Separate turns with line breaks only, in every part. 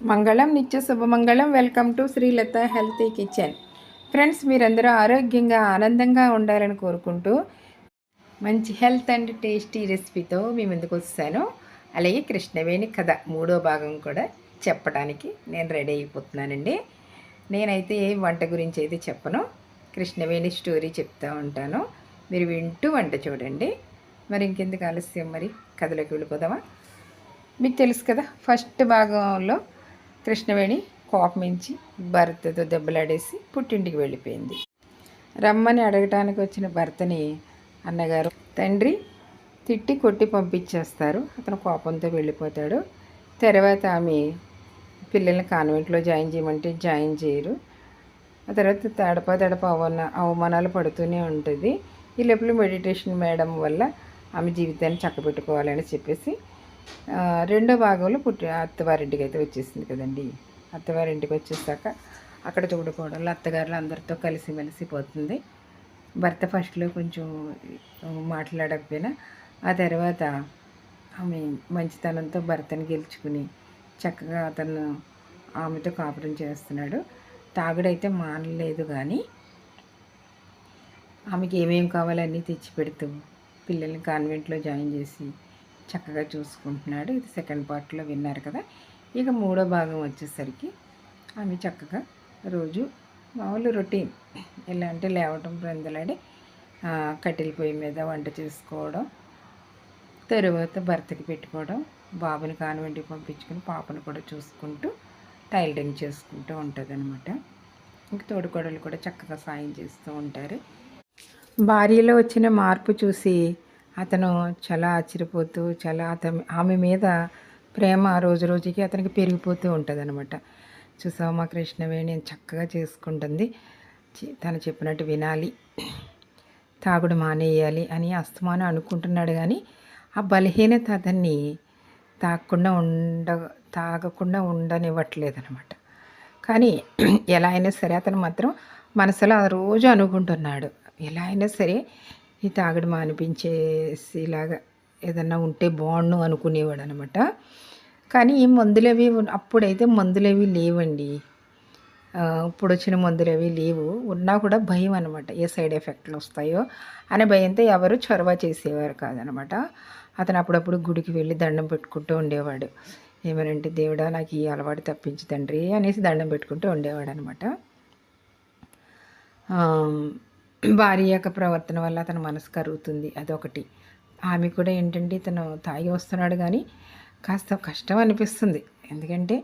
మంగళం నిత్య శుభమంగళం welcome to Srilatha healthy kitchen friends మీరందరూ ఆరోగ్యంగా ఆనందంగా ఉండాలని కోరుకుంటూ మంచి హెల్త్ అండ్ టేస్టీ రెసిపీతో మీ ముందుకు వస్తాను. అలాగే కృష్ణవేణి కథ మూడో భాగం కూడా చెప్పడానికి నేను రెడీ అయిపోతున్నానండి. నేనైతే ఏ వంట గురించి అయితే చెప్పను. కృష్ణవేణి స్టోరీ చెప్తూ ఉంటాను. మీరు వింటూ వంట చూడండి. మరి ఇంకెందుకు ఆలస్యం మరి? కథలోకి వెళ్ళిపోదామా? మీకు తెలుసు కదా ఫస్ట్ భాగంలో కృష్ణవేణి కోపమించి భర్తతో దెబ్బలాడేసి పుట్టింటికి వెళ్ళిపోయింది. రమ్మని అడగటానికి వచ్చిన భర్తని అన్నగారు తండ్రి తిట్టి కొట్టి పంపించేస్తారు. అతను కోపంతో వెళ్ళిపోతాడు. తర్వాత ఆమె పిల్లల్ని కాన్వెంట్లో జాయిన్ చేయమంటే జాయిన్ చేయరు. ఆ తర్వాత తడప తడప అవన అవమానాలు పడుతూనే ఉంటుంది. ఈ లోపల మెడిటేషన్ మేడం వల్ల ఆమె జీవితాన్ని చక్కబెట్టుకోవాలని చెప్పేసి రెండో భాగంలో పుట్టి అత్తవారింటికి అయితే వచ్చేసింది కదండి. అత్తవారింటికి వచ్చేసాక అక్కడ చూడకూడదు అత్తగారులు అందరితో కలిసిమెలిసి పోతుంది. భర్త ఫస్ట్లో కొంచెం మాట్లాడకపోయినా ఆ తర్వాత ఆమె మంచితనంతో భర్తను గెలుచుకుని చక్కగా అతను ఆమెతో కాపురం చేస్తున్నాడు. తాగుడైతే మానలేదు కానీ ఆమెకి ఏమేమి కావాలన్నీ తెచ్చి పెడుతూ పిల్లల్ని కాన్వెంట్లో జాయిన్ చేసి చక్కగా చూసుకుంటున్నాడు. ఇది సెకండ్ పార్ట్లో విన్నారు కదా. ఇక మూడో భాగం వచ్చేసరికి ఆమె చక్కగా రోజు మామూలు రొటీన్ ఎలా అంటే లేవటం బ్రందలాడి కట్టెల పొయ్యి మీద వంట చేసుకోవడం తరువాత భర్తకి పెట్టుకోవడం బాబుని కానివ్వండి పంపించుకుని పాపను కూడా చూసుకుంటూ టైలరింగ్ చేసుకుంటూ ఉంటుంది అనమాట ఇంక తోడుకోడలు కూడా చక్కగా సాయం చేస్తూ ఉంటారు. భార్యలో వచ్చిన మార్పు చూసి అతను చాలా ఆశ్చర్యపోతూ చాలా అతని ఆమె మీద ప్రేమ రోజు రోజుకి అతనికి పెరిగిపోతూ ఉంటుంది అనమాట చూసావా కృష్ణవేణి చక్కగా చేసుకుంటుంది. తను చెప్పినట్టు వినాలి తాగుడు మానేయాలి అని అస్తమానం అనుకుంటున్నాడు కానీ ఆ బలహీనత అతన్ని తాగకుండా ఉండ తాగకుండా ఉండనివ్వట్లేదు అనమాట కానీ ఎలా అయినా సరే అతను మాత్రం మనసులో ఆ రోజు అనుకుంటున్నాడు. ఎలా అయినా సరే ఈ తాగుడు మానిపించేసేలాగా ఏదన్నా ఉంటే బాగుండు అనుకునేవాడు అనమాట కానీ ఈ మందులవి అప్పుడైతే మందులవి లేవండి. ఇప్పుడు వచ్చిన మందులు అవి లేవు. ఉన్నా కూడా భయం అనమాట. ఏ సైడ్ ఎఫెక్ట్లు వస్తాయో అనే భయంతో ఎవరు చొరవ చేసేవారు కాదనమాట. అతను అప్పుడప్పుడు గుడికి వెళ్ళి దండం పెట్టుకుంటూ ఉండేవాడు. ఏమనంటే దేవుడా నాకు ఈ అలవాటు తప్పించి తండ్రి అనేసి దండం పెట్టుకుంటూ ఉండేవాడు అనమాట భార్య యొక్క ప్రవర్తన వల్ల తన మనసు కరుగుతుంది అదొకటి. ఆమె కూడా ఏంటంటే తను తాగి వస్తున్నాడు కానీ కాస్త కష్టం అనిపిస్తుంది. ఎందుకంటే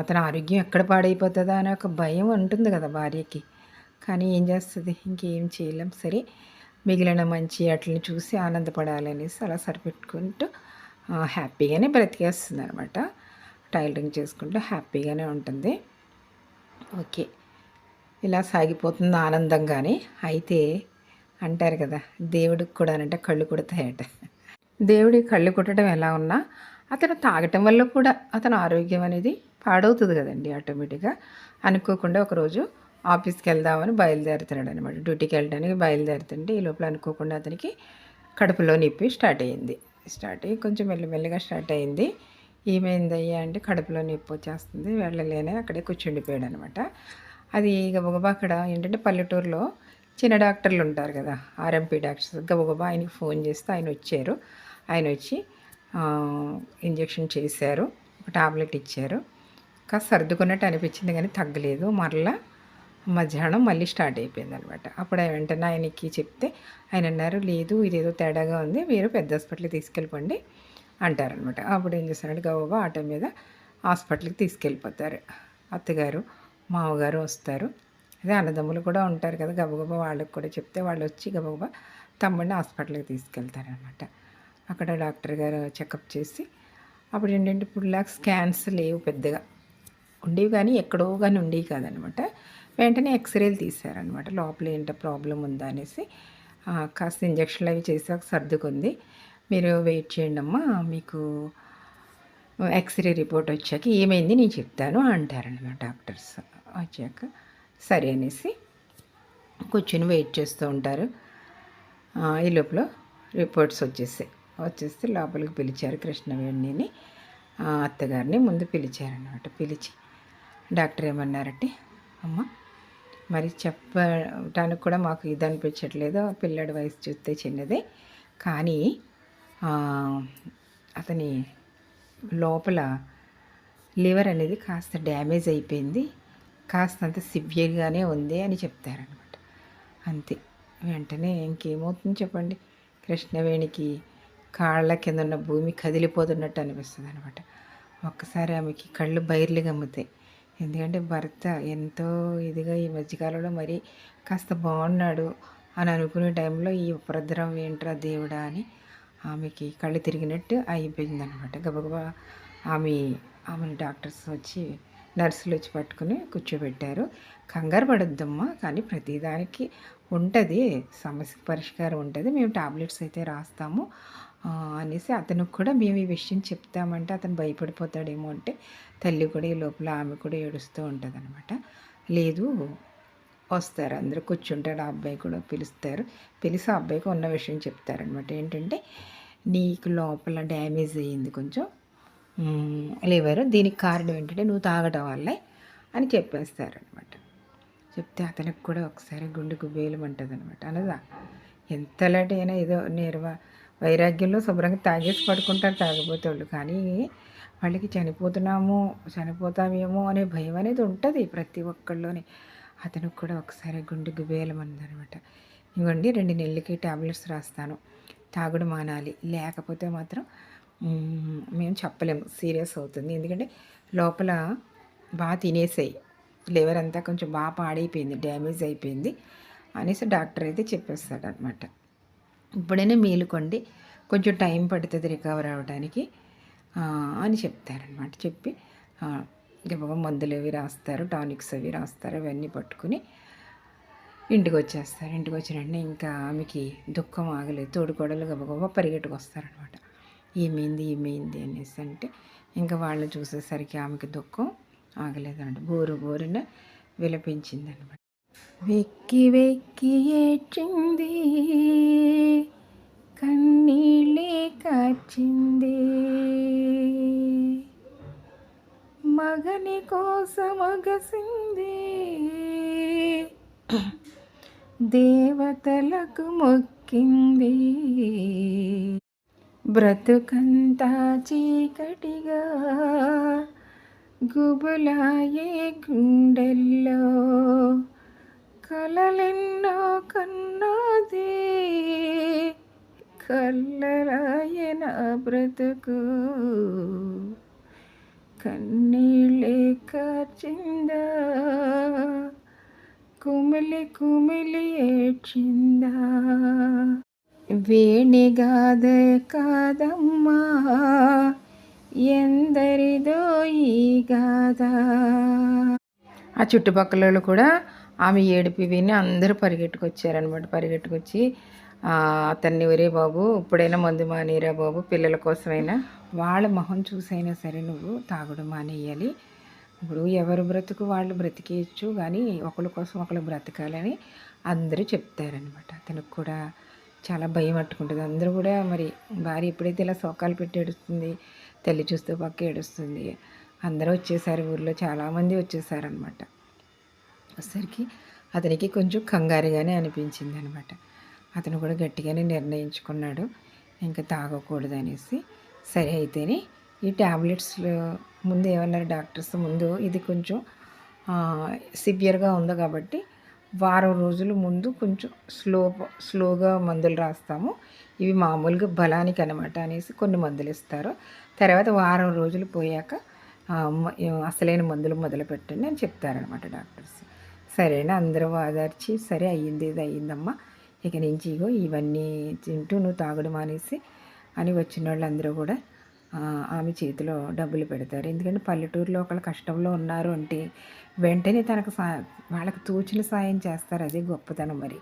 అతని ఆరోగ్యం ఎక్కడ పాడైపోతుందా అనే ఒక భయం ఉంటుంది కదా భార్యకి. కానీ ఏం చేస్తుంది? ఇంకేం చేయలేం. సరే మిగిలిన మంచి వాటిని చూసి ఆనందపడాలనేసి అలా సరిపెట్టుకుంటూ హ్యాపీగానే బ్రతికేస్తుంది అనమాట టైలరింగ్ చేసుకుంటూ హ్యాపీగానే ఉంటుంది. ఓకే. ఇలా సాగిపోతుంది ఆనందంగానే. అయితే అంటారు కదా దేవుడికి కూడా అంటే కళ్ళు కొడతాయట. దేవుడి కళ్ళు కొట్టడం ఎలా ఉన్నా అతను తాగటం వల్ల కూడా అతను ఆరోగ్యం అనేది పాడవుతుంది కదండి ఆటోమేటిక్గా. అనుకోకుండా ఒకరోజు ఆఫీస్కి వెళ్దామని బయలుదేరుతున్నాడు అనమాట డ్యూటీకి వెళ్ళడానికి బయలుదేరుతుంటే ఈ లోపల అనుకోకుండా అతనికి కడుపులో నొప్పి స్టార్ట్ అయ్యింది. స్టార్ట్ అయ్యి కొంచెం మెల్లమెల్లగా స్టార్ట్ అయ్యింది. ఏమైందయ్యా అంటే కడుపులో నొప్పి వచ్చేస్తుంది వెళ్ళలేని అక్కడే కూర్చుండిపోయాడు అనమాట అది గబగబా అక్కడ ఏంటంటే పల్లెటూరులో చిన్న డాక్టర్లు ఉంటారు కదా ఆర్ఎంపీ డాక్టర్స్. గబగబా ఆయనకి ఫోన్ చేస్తే ఆయన వచ్చారు. ఆయన వచ్చి ఇంజక్షన్ ఇంజెక్షన్ చేశారు ఒక టాబ్లెట్ ఇచ్చారు. కాస్త సర్దుకున్నట్టు అనిపించింది కానీ తగ్గలేదు. మరలా మధ్యాహ్నం మళ్ళీ స్టార్ట్ అయిపోయింది అనమాట అప్పుడు ఆయన వెంటనే ఆయనకి చెప్తే ఆయన అన్నారు లేదు ఇదేదో తేడాగా ఉంది మీరు పెద్ద హాస్పిటల్కి తీసుకెళ్ళిపోండి అంటారనమాట. అప్పుడు ఏం చేస్తారంటే గబగబా ఆటో మీద హాస్పిటల్కి తీసుకెళ్ళిపోతారు. అత్తగారు మామగారు వస్తారు. అదే అన్నదమ్ములు కూడా ఉంటారు కదా గబగబా వాళ్ళకి కూడా చెప్తే వాళ్ళు వచ్చి గబగబా తమ్ముడిని హాస్పిటల్కి తీసుకెళ్తారనమాట అక్కడ డాక్టర్ గారు చెకప్ చేసి అప్పుడు ఏంటంటే ఇప్పుడు లాగా స్కాన్స్ లేవు పెద్దగా. ఉండేవి కానీ ఎక్కడో కానీ ఉండేవి కాదనమాట వెంటనే ఎక్స్రేలు తీశారనమాట లోపల ఏంటో ప్రాబ్లం ఉందా అనేసి కాస్త ఇంజక్షన్లు అవి చేసాక సర్దుకుంది. మీరు వెయిట్ చేయండి అమ్మా మీకు ఎక్స్రే రిపోర్ట్ వచ్చాక ఏమైంది? నేను చెప్తాను అంటారనమాట డాక్టర్స్. వచ్చాక సరే అనేసి కూర్చొని వెయిట్ చేస్తూ ఉంటారు. ఈ లోపల రిపోర్ట్స్ వచ్చేసాయి. వచ్చేస్తే లోపలికి పిలిచారు కృష్ణవేణిని. అత్తగారిని ముందు పిలిచారనమాట పిలిచి డాక్టర్ ఏమన్నారంటే అమ్మ మరి చెప్పడానికి కూడా మాకు ఇది అనిపించట్లేదు. పిల్లడి వయసు చూస్తే చిన్నదే. కానీ అతని లోపల లివర్ అనేది కాస్త డ్యామేజ్ అయిపోయింది. కాస్తంత సివియర్గానే ఉంది అని చెప్తారనమాట. అంతే. వెంటనే ఇంకేమవుతుంది చెప్పండి? కృష్ణవేణికి కాళ్ళ కింద ఉన్న భూమి కదిలిపోతున్నట్టు అనిపిస్తుంది అనమాట ఒక్కసారి ఆమెకి కళ్ళు బైర్లు గమ్ముతాయి. ఎందుకంటే భర్త ఎంతో ఇదిగా ఈ మధ్యకాలంలో మరి కాస్త బాగున్నాడు అని అనుకునే టైంలో ఈ ఉపద్రవం ఏంట్రా దేవుడా అని ఆమెకి కళ్ళు తిరిగినట్టు అయిపోయింది అనమాట గబగబా ఆమె ఆమెను డాక్టర్స్ వచ్చి నర్సులు వచ్చి పట్టుకుని కూర్చోబెట్టారు. కంగారు పడొద్దమ్మా కానీ ప్రతిదానికి ఉంటుంది. సమస్యకి పరిష్కారం ఉంటుంది. మేము టాబ్లెట్స్ అయితే రాస్తాము. అనేసి అతనికి కూడా మేము ఈ విషయం చెప్తామంటే అతను భయపడిపోతాడేమో అంటే తల్లి కూడా ఈ లోపల ఆమె కూడా ఏడుస్తూ ఉంటుంది అనమాట లేదు వస్తారు. అందరూ కూర్చుంటారు. ఆ అబ్బాయి కూడా పిలుస్తారు. పిలిచి ఆ అబ్బాయికి ఉన్న విషయం చెప్తారనమాట ఏంటంటే నీకు లోపల డ్యామేజ్ అయ్యింది కొంచెం. లేవారు. దీనికి కారణం ఏంటంటే నువ్వు తాగడం వల్లే అని చెప్పేస్తారనమాట చెప్తే అతనికి కూడా ఒకసారి గుండె గుబేలమంటుంది అనమాట అనదా? ఎంతలాంటి అయినా ఏదో నేర్వ వైరాగ్యంలో శుభ్రంగా తాగేసి పడుకుంటారు తాగబోతోళ్ళు కానీ వాళ్ళకి చనిపోతున్నాము చనిపోతామేమో అనే భయం అనేది ఉంటుంది ప్రతి ఒక్కళ్ళలోనే. అతనికి కూడా ఒకసారి గుండె గుబేలమన్నదనమాట ఇవ్వండి రెండు నెలలకి టాబ్లెట్స్ రాస్తాను. తాగుడు మానాలి. లేకపోతే మాత్రం మేము చెప్పలేము. సీరియస్ అవుతుంది. ఎందుకంటే లోపల బాగా తినేసాయి. లివర్ అంతా కొంచెం బాగా పాడైపోయింది. డ్యామేజ్ అయిపోయింది అనేసి డాక్టర్ అయితే చెప్పేస్తాడు అనమాట ఇప్పుడైనా మేలుకోండి. కొంచెం టైం పడుతుంది రికవర్ అవ్వడానికి అని చెప్తారనమాట చెప్పి గబగబా మందులు అవి రాస్తారు టానిక్స్ అవి రాస్తారు అవన్నీ పట్టుకుని ఇంటికి వచ్చేస్తారు ఇంటికి వచ్చిన వెంటనే ఇంకా ఆమెకి దుఃఖం ఆగలేదు. తోడుకోడలు గబగబా పరిగెట్టుకు వస్తారనమాట ఏమైంది ఏమైంది అనేసి అంటే ఇంకా వాళ్ళని చూసేసరికి ఆమెకి దుఃఖం ఆగలేదనమాట. బోరు బోరున విలపించింది అనమాట వెక్కి వెక్కి ఏడ్చింది కన్నీళ్ళే కాచింది. మగని కోసమగసింది దేవతలకు మొక్కింది. బ్రతుకంతా చీకటిగా గుబులాయే గుండెల్లో కలలెన్నో కన్నోది. కల్లరాయన బ్రతుకు. కన్నీళ్ళే కార్చిందా? కుమిలి కుమిలి ఏడ్చిందా? వేణిగాద కాదమ్మా ఎందరిదో ఈ గాథ ఆ చుట్టుపక్కల వాళ్ళు కూడా ఆమె ఏడుపు విని అందరూ పరిగెట్టుకొచ్చారనమాట పరిగెట్టుకొచ్చి అతన్ని ఒరే బాబు ఇప్పుడైనా మందు మానేరా బాబు పిల్లల కోసమైనా వాళ్ళ మొహం చూసైనా సరే నువ్వు తాగడం మానేయాలి. ఇప్పుడు ఎవరు బ్రతుకు వాళ్ళు బ్రతికేయచ్చు కానీ ఒకరి కోసం ఒకరు బ్రతకాలని అందరూ చెప్తారనమాట అతనికి కూడా చాలా భయం పట్టుకుంటుంది అందరూ కూడా మరి భార్య ఎప్పుడైతే ఇలా శోకాలు పెట్టి ఏడుస్తుంది తల్లి చూస్తూ పక్క ఏడుస్తుంది అందరూ వచ్చేసారు ఊర్లో చాలామంది వచ్చేసారనమాట వచ్చేసరికి అతనికి కొంచెం కంగారుగానే అనిపించింది అనమాట అతను కూడా గట్టిగానే నిర్ణయించుకున్నాడు. ఇంకా తాగకూడదు అనేసి సరే అయితేనే ఈ ట్యాబ్లెట్స్ ముందు ఏమన్నారు డాక్టర్స్ ముందు ఇది కొంచెం సివియర్గా ఉంది కాబట్టి వారం రోజులు ముందు కొంచెం స్లో స్లోగా మందులు రాస్తాము. ఇవి మామూలుగా బలానికి అనమాట అనేసి కొన్ని మందులు ఇస్తారు. తర్వాత వారం రోజులు పోయాక అసలైన మందులు మొదలు పెట్టండి అని చెప్తారనమాట డాక్టర్స్. సరేనా? అందరూ ఆదర్చి సరే అయ్యింది ఇది అయ్యిందమ్మా. ఇక నుంచి ఇగో ఇవన్నీ తింటూ నువ్వు తాగడం మానేసి అని వచ్చిన వాళ్ళందరూ కూడా ఆమె చేతిలో డబ్బులు పెడతారు. ఎందుకంటే పల్లెటూరులో ఒకళ్ళు కష్టంలో ఉన్నారు అంటే వెంటనే తనకు సా వాళ్ళకి తోచిన సాయం చేస్తారు. అదే గొప్పతనం మరి.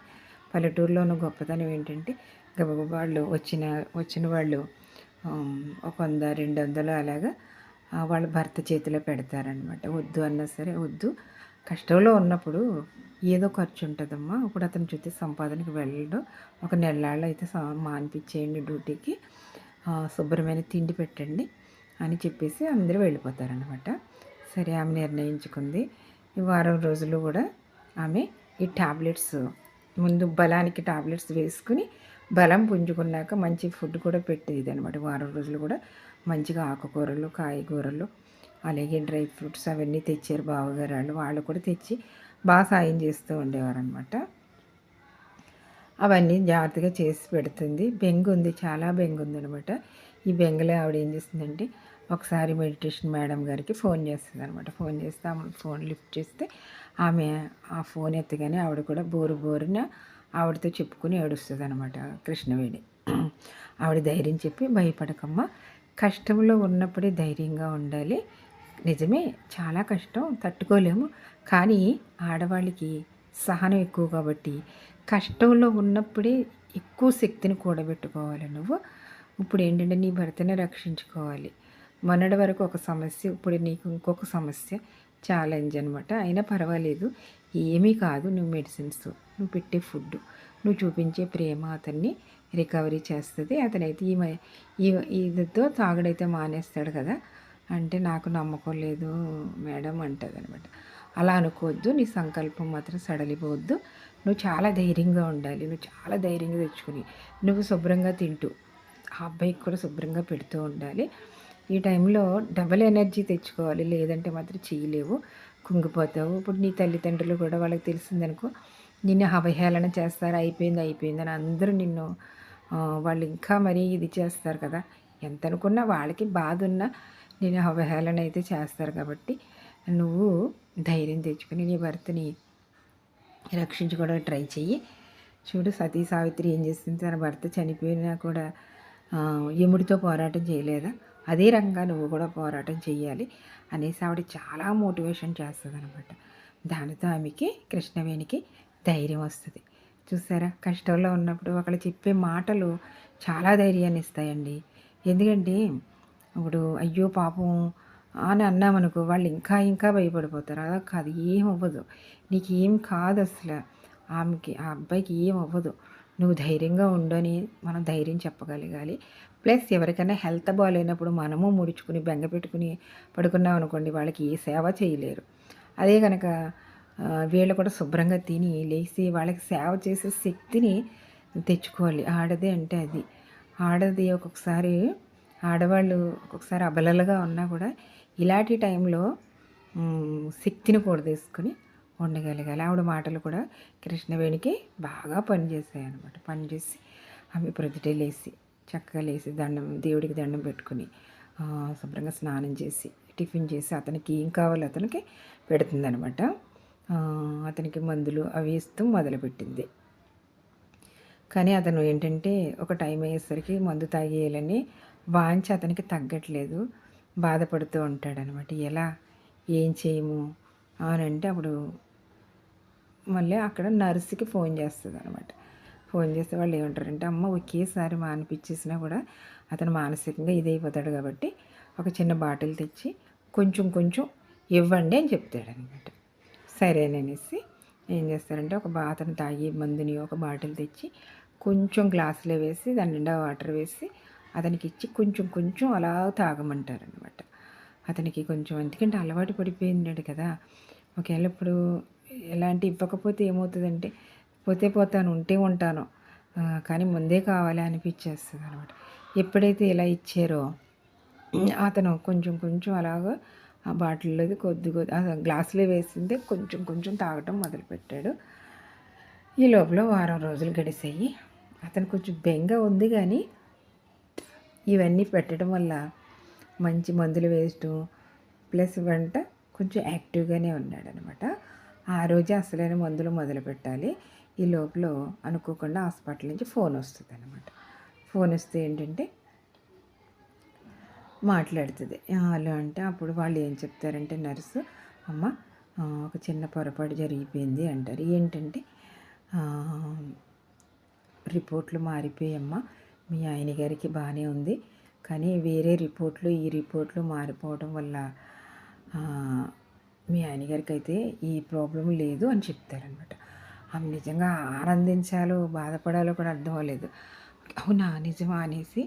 పల్లెటూరులో ఉన్న గొప్పతనం ఏంటంటే గబగబ వాళ్ళు వచ్చిన వచ్చిన వాళ్ళు ఒక వంద రెండు వందలు అలాగా వాళ్ళ భర్త చేతిలో పెడతారనమాట వద్దు అన్నా సరే వద్దు. కష్టంలో ఉన్నప్పుడు ఏదో ఖర్చు ఉంటుందమ్మా ఇప్పుడు అతను చూస్తే సంపాదనకి వెళ్ళడు ఒక నెలలాళ్ళు అయితే మానిపించేయండి డ్యూటీకి. శుభ్రమైన తిండి పెట్టండి అని చెప్పేసి అందరూ వెళ్ళిపోతారనమాట సరే ఆమె నిర్ణయించుకుంది. ఈ వారం రోజులు కూడా ఆమె ఈ టాబ్లెట్స్ ముందు బలానికి టాబ్లెట్స్ వేసుకుని బలం పుంజుకున్నాక మంచి ఫుడ్ కూడా పెట్టేది అనమాట వారం రోజులు కూడా మంచిగా ఆకుకూరలు కాయగూరలు అలాగే డ్రై ఫ్రూట్స్ అవన్నీ తెచ్చారు బావగారు వాళ్ళు వాళ్ళు కూడా తెచ్చి బాగా సాయం చేస్తూ ఉండేవారు అనమాట అవన్నీ జాగ్రత్తగా చేసి పెడుతుంది. బెంగు ఉంది చాలా బెంగు ఉంది అనమాట ఈ బెంగలో ఆవిడ ఏం చేస్తుందంటే ఒకసారి మెడిటేషన్ మేడం గారికి ఫోన్ చేస్తుంది అనమాట ఫోన్ చేస్తే ఆమె ఫోన్ లిఫ్ట్ చేస్తే ఆమె ఆ ఫోన్ ఎత్తగానే ఆవిడ కూడా బోరు బోరున ఆవిడతో చెప్పుకుని ఏడుస్తుంది అనమాట కృష్ణవేణి. ఆవిడ ధైర్యం చెప్పి భయపడకమ్మ కష్టంలో ఉన్నప్పుడే ధైర్యంగా ఉండాలి. నిజమే చాలా కష్టం తట్టుకోలేము. కానీ ఆడవాళ్ళకి సహనం ఎక్కువ కాబట్టి కష్టంలో ఉన్నప్పుడే ఎక్కువ శక్తిని కూడబెట్టుకోవాలి నువ్వు. ఇప్పుడు ఏంటంటే నీ భర్తనే రక్షించుకోవాలి. మొన్నటి వరకు ఒక సమస్య ఇప్పుడు నీకు ఇంకొక సమస్య ఛాలెంజ్ అనమాట అయినా పర్వాలేదు ఏమీ కాదు నువ్వు మెడిసిన్స్ నువ్వు పెట్టే ఫుడ్ నువ్వు చూపించే ప్రేమ అతన్ని రికవరీ చేస్తుంది. అతనైతే ఈ ఇదితో తాగుడైతే మానేస్తాడు కదా. అంటే నాకు నమ్మకం లేదు మేడం అంటుంది అనమాట అలా అనుకోవద్దు నీ సంకల్పం మాత్రం సడలిపోవద్దు నువ్వు చాలా ధైర్యంగా ఉండాలి నువ్వు చాలా ధైర్యంగా తెచ్చుకుని నువ్వు శుభ్రంగా తింటూ ఆ అబ్బాయికి కూడా శుభ్రంగా పెడుతూ ఉండాలి. ఈ టైంలో డబల్ ఎనర్జీ తెచ్చుకోవాలి లేదంటే మాత్రం చేయలేవు కుంగిపోతావు. ఇప్పుడు నీ తల్లిదండ్రులు కూడా వాళ్ళకి తెలిసిందనుకో నిన్ను అవహేళన చేస్తారు అయిపోయింది అయిపోయింది అని అందరూ నిన్ను వాళ్ళు ఇంకా మరీ ఇది చేస్తారు కదా. ఎంత అనుకున్నా వాళ్ళకి బాధ ఉన్నా నేను అవహేళన అయితే చేస్తారు కాబట్టి నువ్వు ధైర్యం తెచ్చుకుని నీ భర్తని రక్షించుకోవడానికి ట్రై చెయ్యి. చూడు సతీ సావిత్రి ఏం చేస్తుంది తన భర్త చనిపోయినా కూడా యముడితో పోరాటం చేయలేదా? అదే రకంగా నువ్వు కూడా పోరాటం చేయాలి అనేసి ఆవిడ చాలా మోటివేషన్ చేస్తుంది అనమాట దానితో ఆమెకి కృష్ణవేణికి ధైర్యం వస్తుంది. చూసారా? కష్టంలో ఉన్నప్పుడు ఒకళ్ళు చెప్పే మాటలు చాలా ధైర్యాన్ని ఇస్తాయండి. ఎందుకంటే ఇప్పుడు అయ్యో పాపం అని అన్నామనుకో వాళ్ళు ఇంకా ఇంకా భయపడిపోతారు. అలా కాదు ఏం అవ్వదు. నీకేం కాదు అసలు. ఆమెకి ఆ అబ్బాయికి ఏం అవ్వదు. నువ్వు ధైర్యంగా ఉండని మనం ధైర్యం చెప్పగలగాలి. ప్లస్ ఎవరికైనా హెల్త్ బాగాలేనప్పుడు మనము ముడుచుకుని బెంగ పెట్టుకుని పడుకున్నాం అనుకోండి వాళ్ళకి ఏ సేవ చేయలేరు. అదే కనుక వీళ్ళు కూడా శుభ్రంగా తిని లేచి వాళ్ళకి సేవ చేసే శక్తిని తెచ్చుకోవాలి. ఆడది అంటే అది. ఆడది ఒక్కొక్కసారి ఆడవాళ్ళు ఒక్కొక్కసారి అబలలుగా ఉన్నా కూడా ఇలాంటి టైంలో శక్తిని కూడదీసుకుని ఉండగలగాలి. ఆవిడ మాటలు కూడా కృష్ణవేణికి బాగా పనిచేసాయి అనమాట పనిచేసి ఆమె ప్రొద్దుటే లేచి చక్కగా లేచి దండం దేవుడికి దండం పెట్టుకుని శుభ్రంగా స్నానం చేసి టిఫిన్ చేసి అతనికి ఏం కావాలో అతనికి పెడుతుందనమాట అతనికి మందులు అవి ఇస్తూ మొదలుపెట్టింది. కానీ అతను ఏంటంటే ఒక టైం అయ్యేసరికి మందు తాగేయాలని వాంచి అతనికి తగ్గట్లేదు. బాధపడుతూ ఉంటాడనమాట. ఎలా? ఏం చేయము? అని అంటే అప్పుడు మళ్ళీ అక్కడ నర్సుకి ఫోన్ చేస్తుంది అనమాట ఫోన్ చేస్తే వాళ్ళు ఏమంటారంటే అమ్మ ఒకేసారి మానిపించేసినా కూడా అతను మానసికంగా ఇదైపోతాడు కాబట్టి ఒక చిన్న బాటిల్ తెచ్చి కొంచెం కొంచెం ఇవ్వండి అని చెప్తాడనమాట. సరేననేసి ఏం చేస్తారంటే ఒక బా అతను తాగి మందుని ఒక బాటిల్ తెచ్చి కొంచెం గ్లాసులో వేసి దాని నిండా వాటర్ వేసి అతనికి ఇచ్చి కొంచెం కొంచెం అలా తాగమంటారనమాట అతనికి కొంచెం ఎందుకంటే అలవాటు పడిపోయినాడు కదా. ఒకవేళ ఇప్పుడు ఎలాంటి ఇవ్వకపోతే ఏమవుతుందంటే పోతే పోతాను ఉంటే ఉంటాను. కానీ ముందే కావాలి అనిపించేస్తుంది అనమాట ఎప్పుడైతే ఇలా ఇచ్చారో అతను కొంచెం కొంచెం అలాగా ఆ బాటిల్లో కొద్ది కొద్ది గ్లాసులో వేసిందే కొంచెం కొంచెం తాగటం మొదలుపెట్టాడు. ఈ లోపల వారం రోజులు గడిసాయి. అతను కొంచెం బెంగ ఉంది కానీ ఇవన్నీ పెట్టడం వల్ల మంచి మందులు వేయటం ప్లస్ వెంట కొంచెం యాక్టివ్గానే ఉన్నాడనమాట. ఆ రోజే అసలైన మందులు మొదలు పెట్టాలి. ఈ లోపల అనుకోకుండా హాస్పిటల్ నుంచి ఫోన్ వస్తుంది అనమాట ఫోన్ వస్తే ఏంటంటే మాట్లాడుతుంది. వాళ్ళు అంటే అప్పుడు వాళ్ళు ఏం చెప్తారంటే నర్సు అమ్మ ఒక చిన్న పొరపాటు జరిగిపోయింది అంటారు. ఏంటంటే రిపోర్ట్లు మారిపోయమ్మా మీ ఆయన గారికి బాగానే ఉంది. కానీ వేరే రిపోర్ట్లు ఈ రిపోర్ట్లు మారిపోవడం వల్ల మీ ఆయన గారికి అయితే ఈ ప్రాబ్లం లేదు అని చెప్తారనమాట ఆమె నిజంగా ఆనందించాలో బాధపడాలో కూడా అర్థం అవ్వలేదు. అవునా? నిజమా? అనేసి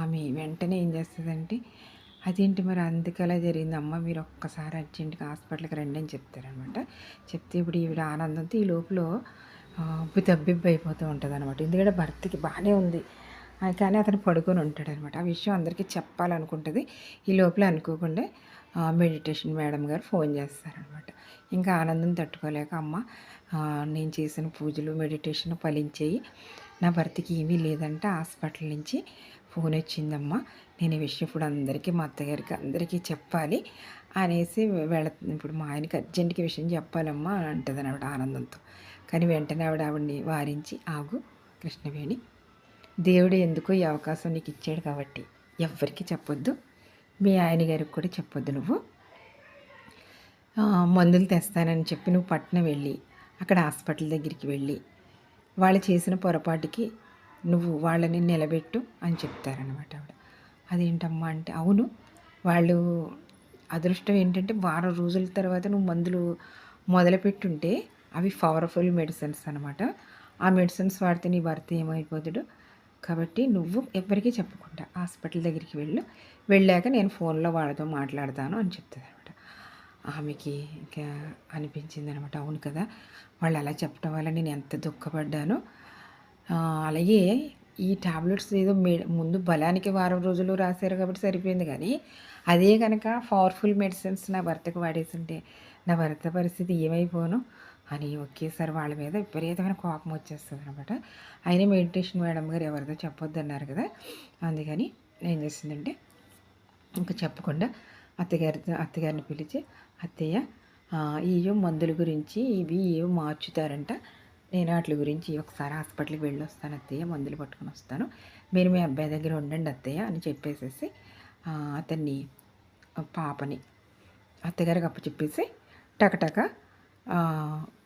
ఆమె వెంటనే ఏం చేస్తుందంటే అదేంటి మరి అందుకు అలా జరిగింది? అమ్మ మీరు ఒక్కసారి అర్జెంట్గా హాస్పిటల్కి రండి అని చెప్తారనమాట చెప్తే ఇప్పుడు ఈవిడ ఆనందంతో ఈ లోపల ఉబ్బి తబ్బిబ్బి అయిపోతూ ఉంటుంది అనమాట ఎందుకంటే భర్తకి బాగానే ఉంది. కానీ అతను పడుకొని ఉంటాడు అనమాట ఆ విషయం అందరికీ చెప్పాలనుకుంటుంది. ఈ లోపల అనుకోకుండా మెడిటేషన్ మేడం గారు ఫోన్ చేస్తారనమాట. ఇంకా ఆనందం తట్టుకోలేక అమ్మ నేను చేసిన పూజలు మెడిటేషన్ ఫలించేయి. నా భర్తకి ఏమీ లేదంటే. హాస్పిటల్ నుంచి ఫోన్ వచ్చిందమ్మా. నేను ఈ విషయం ఇప్పుడు అందరికీ మా అత్తగారికి అందరికీ చెప్పాలి అనేసి వెళ ఇప్పుడు మా ఆయనకి అర్జెంట్కి విషయం చెప్పాలమ్మా అంటుంది ఆవిడ ఆనందంతో. కానీ వెంటనే ఆవిడ ఆవిడని వారించి ఆగు కృష్ణవేణి దేవుడు ఎందుకో ఈ అవకాశం నీకు ఇచ్చాడు కాబట్టి ఎవ్వరికీ చెప్పొద్దు. మీ ఆయన గారికి కూడా చెప్పొద్దు నువ్వు. మందులు తెస్తానని చెప్పి నువ్వు పట్టణం వెళ్ళి అక్కడ హాస్పిటల్ దగ్గరికి వెళ్ళి వాళ్ళు చేసిన పొరపాటుకి నువ్వు వాళ్ళని నిలబెట్టు అని చెప్తారనమాట ఆవిడ. అదేంటమ్మా అంటే అవును వాళ్ళు అదృష్టం ఏంటంటే వారం రోజుల తర్వాత నువ్వు మందులు మొదలుపెట్టుంటే అవి పవర్ఫుల్ మెడిసిన్స్ అనమాట ఆ మెడిసిన్స్ వాడితే నీ భర్త ఏమైపోతాడు? కాబట్టి నువ్వు ఎవరికీ చెప్పకుండా హాస్పిటల్ దగ్గరికి వెళ్ళు. వెళ్ళాక నేను ఫోన్లో వాళ్ళతో మాట్లాడతాను అని చెప్తుంది అనమాట ఆమెకి ఇంకా అనిపించింది అనమాట అవును కదా వాళ్ళు అలా చెప్పడం వల్ల నేను ఎంత దుఃఖపడ్డానో. అలాగే ఈ టాబ్లెట్స్ ఏదో మే ముందు బలానికి వారం రోజులు రాశారు కాబట్టి సరిపోయింది కానీ అదే కనుక పవర్ఫుల్ మెడిసిన్స్ నా భర్తకు వాడేస్తుంటే నా భర్త పరిస్థితి ఏమైపోను? అని ఒకేసారి వాళ్ళ మీద విపరీతమైన కోపం వచ్చేస్తుంది అనమాట అయినా మెడిటేషన్ మేడం గారు ఎవరితో చెప్పొద్దు అన్నారు కదా. అందుకని ఏం చేసిందంటే ఇంకా చెప్పకుండా అత్తగారితో అత్తగారిని పిలిచి అత్తయ్య ఏవో మందుల గురించి ఇవి ఏవో మార్చుతారంట. నేను వాటి గురించి ఒకసారి హాస్పిటల్కి వెళ్ళి వస్తాను అత్తయ్య మందులు పట్టుకొని వస్తాను. మీరు మీ అబ్బాయి దగ్గర ఉండండి అత్తయ్య అని చెప్పేసేసి అతన్ని పాపని అత్తగారికి అప్పు చెప్పేసి టకటక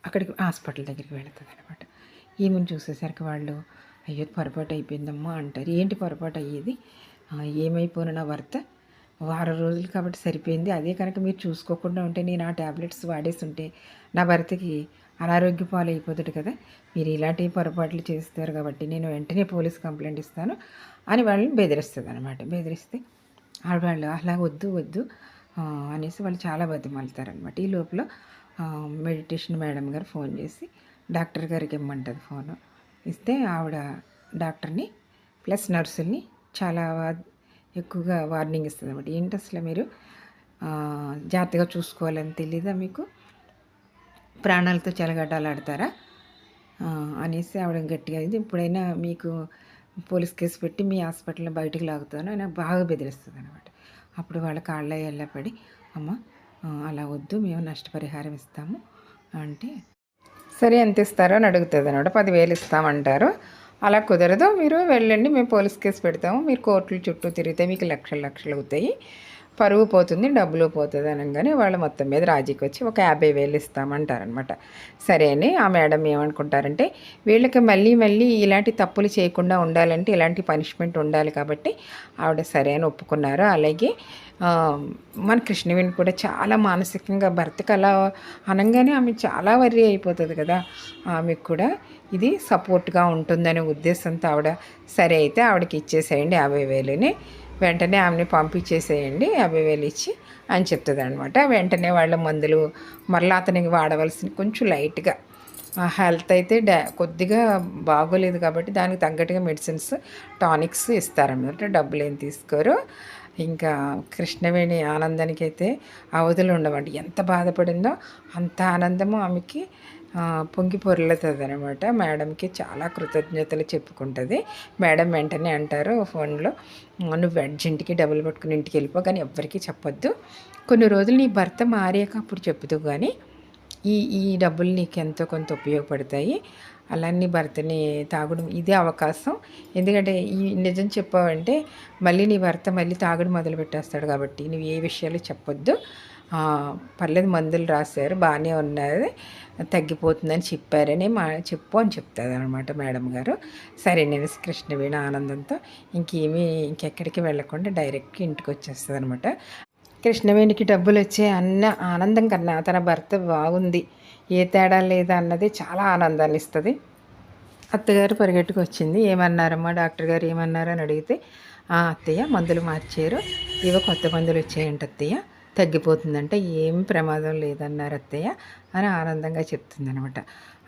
అక్కడికి హాస్పిటల్ దగ్గరికి వెళుతుంది అనమాట ఈమెను చూసేసరికి వాళ్ళు అయ్యో పొరపాటు అయిపోయిందమ్మా అంటారు. ఏంటి పొరపాటు అయ్యేది? ఏమైపోయిన నా భర్త? వారం రోజులు కాబట్టి సరిపోయింది. అదే కనుక మీరు చూసుకోకుండా ఉంటే నేను ఆ ట్యాబ్లెట్స్ వాడేసి ఉంటే నా భర్తకి అనారోగ్య పాలు అయిపోతుంది కదా. మీరు ఇలాంటి పొరపాట్లు చేస్తారు కాబట్టి నేను వెంటనే పోలీస్ కంప్లైంట్ ఇస్తాను అని వాళ్ళని బెదిరిస్తుంది అనమాట బెదిరిస్తే వాళ్ళు అలా వద్దు వద్దు అనేసి వాళ్ళు చాలా బతిమాలుతారనమాట ఈ లోపల మెడిటేషన్ మేడం గారు ఫోన్ చేసి డాక్టర్ గారికి ఇమ్మంటుంది ఫోను. ఇస్తే ఆవిడ డాక్టర్ని ప్లస్ నర్సుల్ని చాలా ఎక్కువగా వార్నింగ్ ఇస్తుంది అనమాట ఏంటి అసలు మీరు జాగ్రత్తగా చూసుకోవాలని తెలీదా మీకు? ప్రాణాలతో చెలగడ్డాలాడతారా అనేసి ఆవిడ గట్టిగా ఇది ఇప్పుడైనా మీకు పోలీస్ కేసు పెట్టి మీ హాస్పిటల్లో బయటికి లాగుతాను అయినా బాగా బెదిరిస్తుంది అనమాట అప్పుడు వాళ్ళ కాళ్ళ ఎల్లపడి అమ్మ అలా వద్దు మేము నష్టపరిహారం ఇస్తాము. అంటే సరే ఎంత ఇస్తారో అని అడుగుతుంది అనమాట. పదివేలు ఇస్తామంటారు. అలా కుదరదు. మీరు వెళ్ళండి మేము పోలీస్ కేసు పెడతాము. మీరు కోర్టుల చుట్టూ తిరిగితే మీకు లక్షలు లక్షలు అవుతాయి. పరువు పోతుంది డబ్బులు పోతుంది అనగానే వాళ్ళు మొత్తం మీద రాజీకి వచ్చి ఒక యాభై వేలు ఇస్తామంటారనమాట. సరే అని ఆ మేడం ఏమనుకుంటారంటే వీళ్ళకి మళ్ళీ మళ్ళీ ఇలాంటి తప్పులు చేయకుండా ఉండాలంటే ఇలాంటి పనిష్మెంట్ ఉండాలి కాబట్టి ఆవిడ సరే అని ఒప్పుకున్నారు. అలాగే మన కృష్ణవేణి కూడా చాలా మానసికంగా భర్తకు అలా అనగానే ఆమె చాలా వర్రీ అయిపోతుంది కదా. ఆమెకు కూడా ఇది సపోర్ట్గా ఉంటుందనే ఉద్దేశంతో ఆవిడ సరే అయితే ఆవిడకి ఇచ్చేసేయండి యాభై వేలుని. వెంటనే ఆమెని పంపించేసేయండి యాభై వేలు ఇచ్చి అని చెప్తుంది అనమాట వెంటనే వాళ్ళ మందులు మరలా అతనికి వాడవలసిన కొంచెం లైట్గా. హెల్త్ అయితే డా కొద్దిగా బాగోలేదు కాబట్టి దానికి తగ్గట్టుగా మెడిసిన్స్ టానిక్స్ ఇస్తారన్నమాట. డబ్బులు ఏం తీసుకోరు. ఇంకా కృష్ణవేణి ఆనందానికి అయితే అవధులు ఉండవండి. ఎంత బాధపడిందో అంత ఆనందము ఆమెకి. పొంగి పొరలుతుంది అనమాట మేడంకి చాలా కృతజ్ఞతలు చెప్పుకుంటుంది. మేడం వెంటనే అంటారు ఫోన్లో నువ్వు అర్జెంట్కి డబ్బులు పట్టుకుని ఇంటికి వెళ్ళిపో కానీ ఎవ్వరికీ చెప్పొద్దు. కొన్ని రోజులు నీ భర్త మారాక అప్పుడు చెప్తూ కానీ ఈ ఈ డబ్బులు నీకు ఎంతో కొంత ఉపయోగపడతాయి. అలా నీ భర్తని తాగడం ఇదే అవకాశం. ఎందుకంటే ఈ నిజం చెప్పావంటే మళ్ళీ నీ భర్త మళ్ళీ తాగుడు మొదలు పెట్టేస్తాడు కాబట్టి నువ్వు ఏ విషయాలు చెప్పొద్దు. పర్లేదు మందులు రాశారు బాగానే ఉన్నది. తగ్గిపోతుందని చెప్పారని మా చెప్పు అని చెప్తుంది అనమాట మేడం గారు. సరే నేను కృష్ణవీణ ఆనందంతో ఇంకేమీ ఇంకెక్కడికి వెళ్ళకుండా డైరెక్ట్గా ఇంటికి వచ్చేస్తుంది అనమాట కృష్ణవేణికి డబ్బులు వచ్చే అన్న ఆనందం కన్నా తన భర్త బాగుంది. ఏ తేడా లేదా అన్నది చాలా ఆనందాన్ని ఇస్తుంది. అత్తగారు పరిగెట్టుకు వచ్చింది ఏమన్నారమ్మా డాక్టర్ గారు ఏమన్నారు అని అడిగితే అత్తయ్య మందులు మార్చారు. ఇవో కొత్త మందులు వచ్చాయంట అత్తయ్య తగ్గిపోతుందంటే ఏం ప్రమాదం లేదన్నారు అత్తయ్య అని ఆనందంగా చెప్తుందనమాట.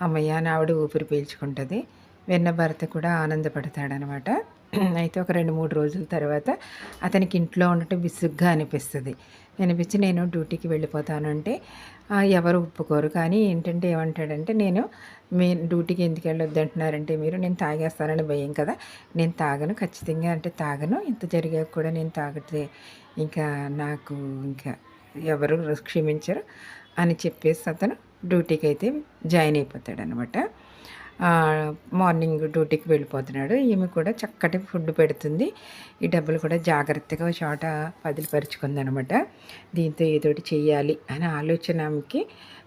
అమ్మయ్య అని ఆవిడ ఊపిరి పీల్చుకుంటుంది. వెన్న భర్త కూడా ఆనందపడతాడనమాట. అయితే ఒక రెండు మూడు రోజుల తర్వాత అతనికి ఇంట్లో ఉండటం విసుగ్గా అనిపిస్తుంది. వినిపించి నేను డ్యూటీకి వెళ్ళిపోతాను అంటే ఎవరు ఒప్పుకోరు. కానీ ఏంటంటే ఏమంటాడంటే నేను మీ డ్యూటీకి ఎందుకు వెళ్ళొద్దు అంటున్నారంటే మీరు నేను తాగేస్తానని భయం కదా. నేను తాగను ఖచ్చితంగా అంటే తాగను. ఇంత జరిగాక కూడా నేను తాగితే ఇంకా నాకు ఇంకా ఎవరు క్షమించరు అని చెప్పేసి అతను డ్యూటీకి అయితే జాయిన్ అయిపోతాడు అనమాట మార్నింగ్ డ్యూటీకి వెళ్ళిపోతున్నాడు. ఈమె కూడా చక్కటి ఫుడ్ పెడుతుంది. ఈ డబ్బులు కూడా జాగ్రత్తగా చోట పదిలిపరుచుకుంది అనమాట దీంతో ఏదోటి చేయాలి అనే ఆలోచన ఆమెకి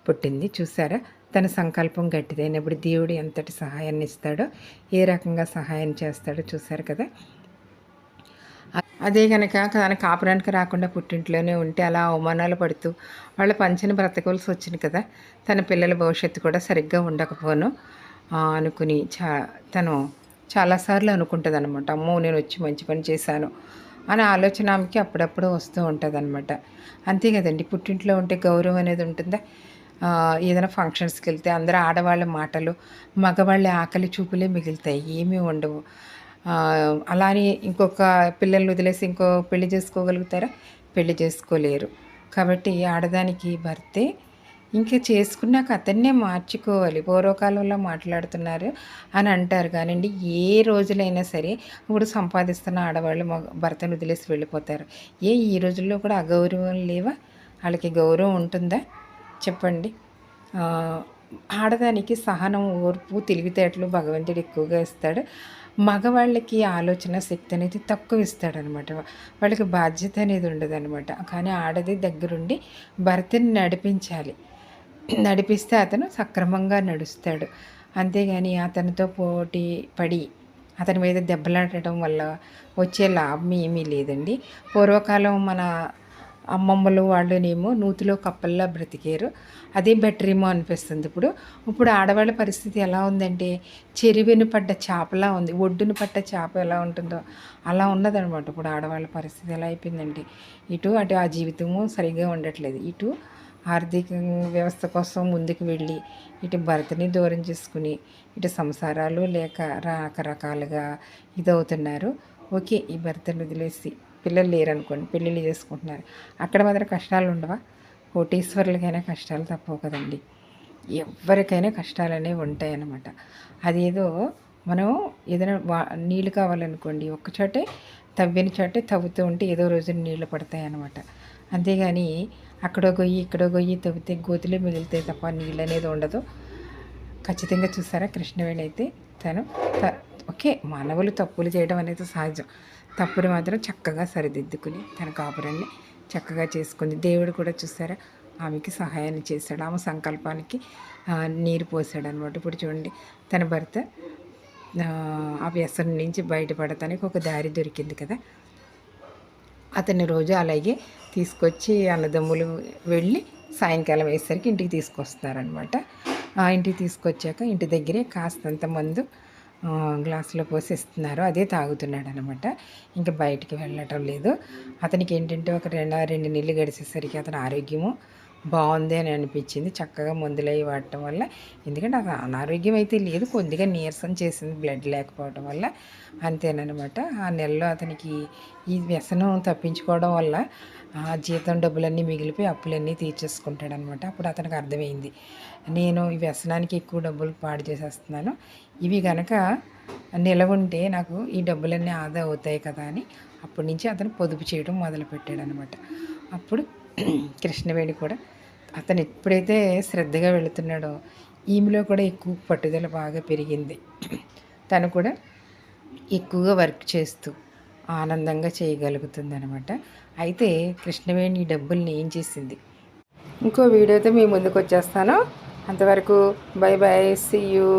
పుట్టింది. చూసారా? తన సంకల్పం గట్టిదైనప్పుడు దేవుడు ఎంతటి సహాయాన్ని ఇస్తాడో ఏ రకంగా సహాయం చేస్తాడో చూసారు కదా? అదే కనుక తన కాపురానికి రాకుండా పుట్టింట్లోనే ఉంటే అలా అవమానాలు పడుతూ వాళ్ళ పంచని బ్రతకవలసి వచ్చింది కదా? తన పిల్లల భవిష్యత్తు కూడా సరిగ్గా ఉండకపోను. అనుకుని చా తను చాలాసార్లు అనుకుంటుంది అనమాట అమ్మో నేను వచ్చి మంచి పని చేశాను అనే ఆలోచన ఆమెకి అప్పుడప్పుడు వస్తూ ఉంటుంది అనమాట అంతే కదండి పుట్టింట్లో ఉంటే గౌరవం అనేది ఉంటుందా? ఏదైనా ఫంక్షన్స్కి వెళ్తే అందరూ ఆడవాళ్ళ మాటలు మగవాళ్ళ ఆకలి చూపులే మిగులుతాయి ఏమీ ఉండవు. అలానే ఇంకొక పిల్లల్ని వదిలేసి ఇంకో పెళ్ళి చేసుకోగలుగుతారా? పెళ్ళి చేసుకోలేరు. కాబట్టి ఆడదానికి భర్తే ఇంకా చేసుకున్నాక అతన్నే మార్చుకోవాలి. పూర్వకాలంలో మాట్లాడుతున్నారు అని అంటారు. కానివ్వండి ఏ రోజులైనా సరే ఇప్పుడు సంపాదిస్తున్న ఆడవాళ్ళు భర్తను వదిలేసి వెళ్ళిపోతారు. ఏ ఈ రోజుల్లో కూడా అగౌరవం లేవా? వాళ్ళకి గౌరవం ఉంటుందా? చెప్పండి. ఆడదానికి సహనం ఓర్పు తెలివితేటలు భగవంతుడు ఎక్కువగా ఇస్తాడు. మగవాళ్ళకి ఆలోచన శక్తి అనేది తక్కువ ఇస్తాడనమాట. వాళ్ళకి బాధ్యత అనేది ఉండదనమాట. కానీ ఆడది దగ్గరుండి భర్తని నడిపించాలి. నడిపిస్తే అతను సక్రమంగా నడుస్తాడు. అంతేగాని అతనితో పోటీ పడి అతని మీద దెబ్బలాడటం వల్ల వచ్చే లాభం ఏమీ లేదండి. పూర్వకాలం మన అమ్మమ్మలు వాళ్ళనేమో నూతిలో కప్పల్లా బ్రతికారు. అదే బెటర్ ఏమో అనిపిస్తుంది ఇప్పుడు. ఇప్పుడు ఆడవాళ్ళ పరిస్థితి ఎలా ఉందంటే చెరువును పడ్డ చేపలా ఉంది ఒడ్డును పడ్డ చేప ఎలా ఉంటుందో అలా ఉన్నదనమాట ఇప్పుడు ఆడవాళ్ళ పరిస్థితి ఎలా అయిపోయిందంటే ఇటు అటు ఆ జీవితము సరిగ్గా ఉండట్లేదు. ఇటు ఆర్థిక వ్యవస్థ కోసం ముందుకు వెళ్ళి ఇటు భర్తని దూరం చేసుకుని ఇటు సంసారాలు లేక రకరకాలుగా ఇదవుతున్నారు. ఓకే ఈ భర్తను వదిలేసి పిల్లలు లేరనుకోండి పెళ్ళిళ్ళు చేసుకుంటున్నారు. అక్కడ మాత్రం కష్టాలు ఉండవా? కోటీశ్వరులకైనా కష్టాలు తప్పవు కదండి. ఎవరికైనా కష్టాలు అనేవి ఉంటాయన్నమాట. అదేదో మనం ఏదైనా వా నీళ్ళు కావాలనుకోండి ఒక్క చోటే తవ్విన చోటే తవ్వుతూ ఉంటే ఏదో రోజు నీళ్ళు పడతాయి అన్నమాట అంతేగాని అక్కడో గొయ్యి ఇక్కడో గొయ్యి తవ్వితే గోతులే మిగులుతాయి తప్ప నీళ్ళు అనేది ఉండదు. ఖచ్చితంగా చూసారా కృష్ణవేణి అయితే? తను ఓకే మానవులు తప్పులు చేయడం అనేది సహజం. తప్పులు మాత్రం చక్కగా సరిదిద్దుకుని తన కాపురాన్ని చక్కగా చేసుకుంది. దేవుడు కూడా చూసారా ఆమెకి సహాయాన్ని చేశాడు ఆమె సంకల్పానికి నీరు పోసాడు అనమాట ఇప్పుడు చూడండి తన భర్త ఆ వ్యసనం నుంచి బయటపడటానికి ఒక దారి దొరికింది కదా. అతన్ని రోజు అలాగే తీసుకొచ్చి అన్నదమ్ములు వెళ్ళి సాయంకాలం వేసరికి ఇంటికి తీసుకొస్తారనమాట ఇంటికి తీసుకొచ్చాక ఇంటి దగ్గరే కాస్తంత మందు గ్లాసులో పోసి ఇస్తున్నారు అదే తాగుతున్నాడు అనమాట ఇంకా బయటికి వెళ్ళటం లేదు. అతనికి ఏంటంటే ఒక రెండు రెండు నీళ్ళు గడిచేసరికి అతని ఆరోగ్యము బాగుంది అని అనిపించింది. చక్కగా మందులు అవి వాడటం వల్ల ఎందుకంటే అది అనారోగ్యం అయితే లేదు. కొద్దిగా నీరసం చేసింది బ్లడ్ లేకపోవడం వల్ల అంతేనమాట ఆ నెలలో అతనికి ఈ వ్యసనం తప్పించుకోవడం వల్ల ఆ జీతం డబ్బులన్నీ మిగిలిపోయి అప్పులన్నీ తీర్చేసుకుంటాడనమాట అప్పుడు అతనికి అర్థమైంది. నేను ఈ వ్యసనానికి ఎక్కువ డబ్బులు పాడు చేసేస్తున్నాను. ఇవి కనుక నిలవుంటే నాకు ఈ డబ్బులన్నీ ఆదా అవుతాయి కదా అని అప్పటి నుంచి అతను పొదుపు చేయడం మొదలుపెట్టాడనమాట అప్పుడు కృష్ణవేణి కూడా. అతను ఎప్పుడైతే శ్రద్ధగా వెళుతున్నాడో ఈమెలో కూడా ఎక్కువ పట్టుదల బాగా పెరిగింది. తను కూడా ఎక్కువగా వర్క్ చేస్తూ ఆనందంగా చేయగలుగుతుంది అనమాట అయితే కృష్ణవేణి డబ్బుల్ని ఏం చేసింది? ఇంకో వీడియోతో మీ ముందుకు వచ్చేస్తాను అంతవరకు బై బై సీ యూ